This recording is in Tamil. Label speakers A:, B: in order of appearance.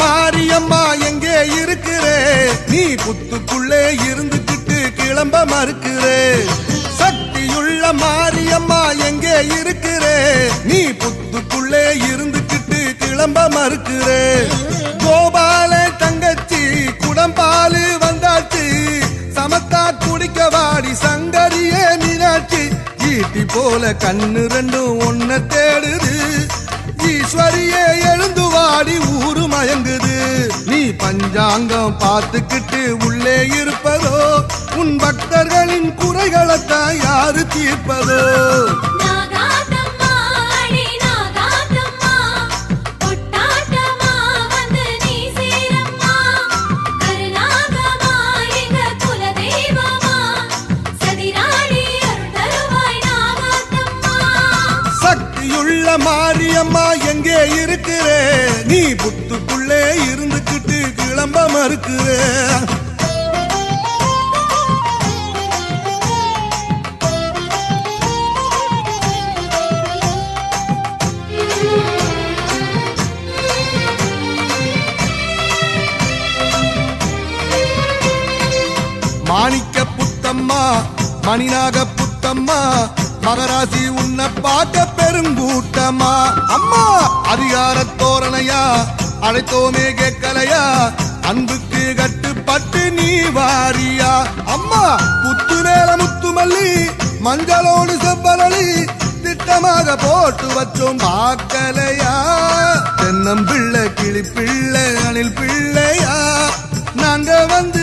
A: மாரியம்மா எங்கே இருக்கிறே? நீ புத்துக்குள்ளே இருந்துகிட்டு கிளம்ப மறுக்கிறே. சக்தியுள்ள மாரியம்மா எங்கே இருக்கிறே? நீ புத்துக்குள்ளே இருந்துகிட்டு கிளம்ப மறுக்கிறே. கோபால தங்கச்சி குடம்பாலு வந்தாச்சு. சமத்தா குடிக்க வாடி சங்கரியே மீனாட்சி. ஈட்டி போல கண்ணு ரெண்டும் ஒன்ன தேடுது. ஈஸ்வரியே எழுந்து வாடி ஊரு பஞ்சாங்கம் பார்த்துக்கிட்டு உள்ளே இருப்பதோ உன் பக்தர்களின் குறைகளைத்தான் யாரு தீர்ப்பதோ?
B: நாகாத்தம்மா அடி நாகாத்தம்மா
A: மாணிக்க புத்தம்மா மணிநாக புத்தம்மா மகராசி உன்னை பார்க்க பெருங்கூட்டமா அம்மா அதிகார தோரணையா அழைத்தோமே கேட்கலையா அன்புக்கு கட்டுப்பட்டு நீ வாரியா? அம்மா புத்து மேல முத்து மஞ்சளோடு செவ்வரளி திட்டமாக போட்டு வச்சோம் பார்க்கலையா தென்னம் பிள்ளை கிளி பிள்ளை அணில் பிள்ளையா? நாங்க வந்து